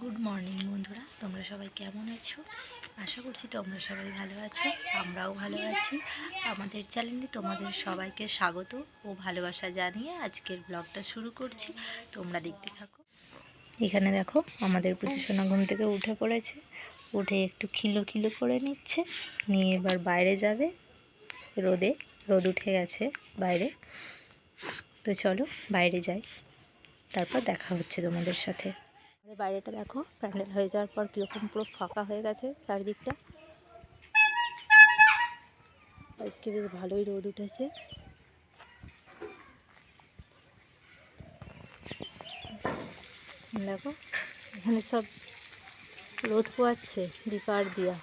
Good morning বন্ধুরা। তোমরা সবাই কেমন আছো? আশা করছি তোমরা সবাই ভালো আছো, আমরাও ভালো আছি। আমাদের চ্যানেলে তোমাদের সবাইকে স্বাগত ও ভালোবাসা জানিয়ে আজকের ব্লগটা শুরু করছি। তোমরা দেখতে থাকো। এখানে দেখো, আমাদের পুজোসোনা ঘুম থেকে উঠে পড়েছে। উঠে একটু খিলো খিলো করে নিচ্ছে, নিয়ে এবার বাইরে যাবে। রোদে, রোদ উঠে গেছে বাইরে। তো চলো বাইরে যাই। তারপর দেখা হচ্ছে তোমাদের সাথে। আমাদের বাইরেটা দেখো, প্যান্ডেল হয়ে যাওয়ার পর কীরকম পুরো ফাঁকা হয়ে গেছে চারিদিকটা। আজকে বেশ ভালোই রোদ উঠেছে। দেখো, এখানে সব রোদ পোয়াচ্ছে দীপা আর দিয়া।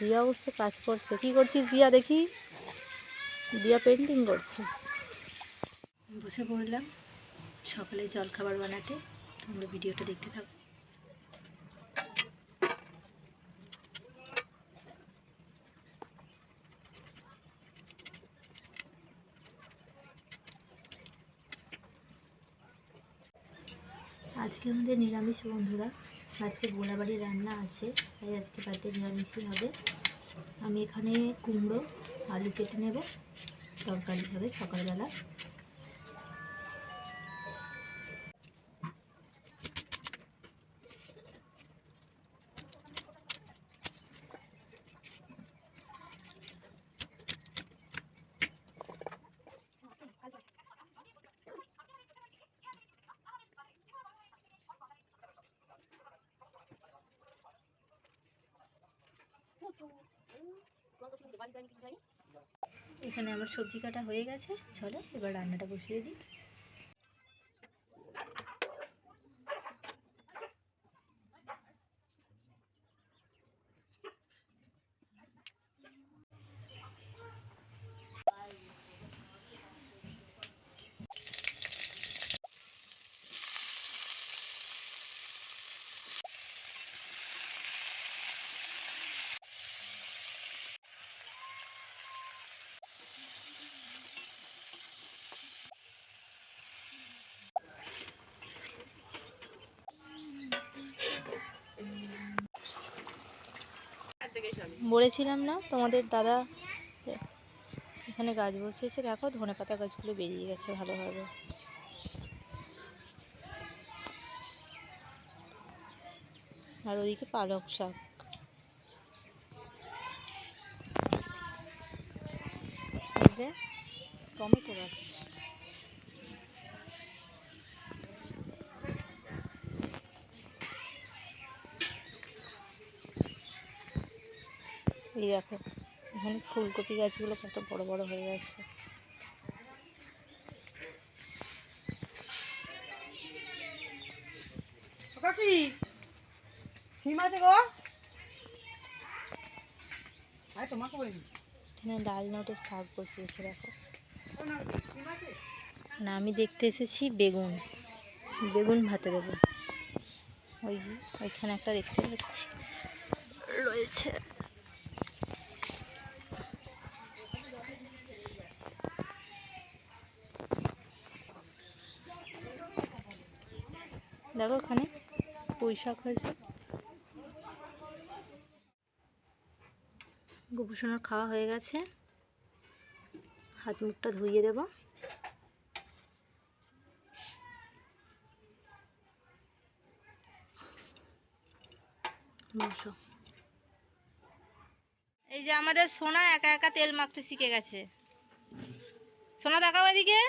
দিয়া অবশ্য কাজ করছে। কি করছিস দিয়া দেখি? দিয়া পেন্টিং করছে। বসে পড়লাম সকালে জলখাবার বানাতে। তোমরা ভিডিওটা দেখতে থাকো। আজকে আমাদের নিরামিষ বন্ধুরা। আজকে গোলাবাড়ি রান্না আছে, তাই আজকে বাড়িতে নিরামিষই হবে। আমি এখানে কুমড়ো, আলু কেটে নেব, তরকারি হবে সকালবেলা। এখানে আমার সবজি কাটা হয়ে গেছে। চলো এবার রান্নাটা বসিয়ে দিই। বলেছিলাম না, তোমাদের দাদা এখানে গাছ বসিয়েছে, দেখো ধনে পাতা গাছগুলো বেরিয়ে গেছে ভালোভাবে। আর ওদিকে পালক শাক। টমেটো গাছ। এই দেখো এখানে ফুলকপি গাছগুলো কত বড় বড় হয়ে গেছে কাকি সিম আছে গো। আয় তোমাকে বলিনি এখানে ডাল নোটের শাক বসিয়েছে দেখো। না, না আমি দেখতে এসেছি বেগুন। বেগুন ভাতে দেবো। ওই যে ওইখানে একটা দেখতে পাচ্ছি। রয়েছে। দেখো ওখানে পুঁই শাক হয়েছে। গোপুসোনার খাওয়া হয়ে গেছে। হাত মুখটা ধুইয়ে দেবো। এই যে আমাদের সোনা একা একা তেল মাখতে শিখে গেছে। সোনা দেখাও এদিকে।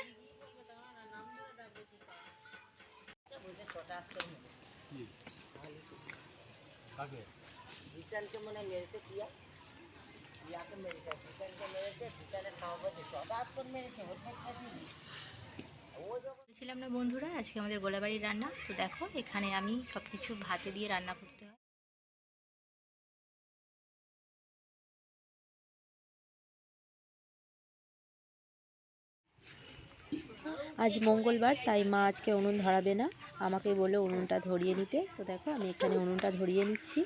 বলেছিলাম না বন্ধুরা, আজকে আমাদের গোলাবাড়ির রান্না। তো দেখো, এখানে আমি সব কিছু ভাতে দিয়ে রান্না করতে হয়। আজ মঙ্গলবার, তাই মা আজকে উনুন ধরাবে না। আমাকে বলে উনুনটা ধরিয়ে নিতে। তো দেখো, আমি এখানে উনুনটা ধরিয়ে নিচ্ছি।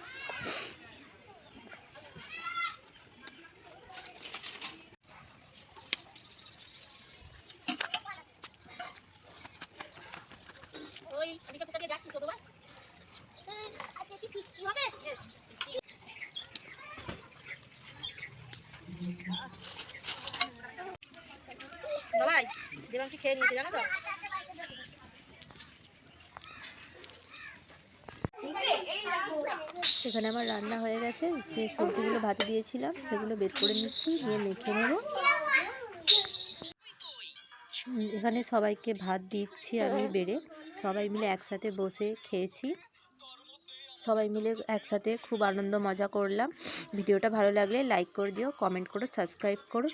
আচ্ছা, বাবাই দেবাংশী খেয়ে নিয়েছে, জানো তো? এখানে আমার রান্না হয়ে গেছে। যে সবজিগুলো ভাতে দিয়েছিলাম, সেগুলো বের করে নিচ্ছি, নিয়ে মেখে নেব। এখানে সবাইকে ভাত দিচ্ছি আমি বেড়ে। সবাই মিলে একসাথে বসে খেয়েছি। সবাই মিলে একসাথে খুব আনন্দ মজা করলাম। ভিডিওটা ভালো লাগলে লাইক করে দিও, কমেন্ট করো, সাবস্ক্রাইব করো।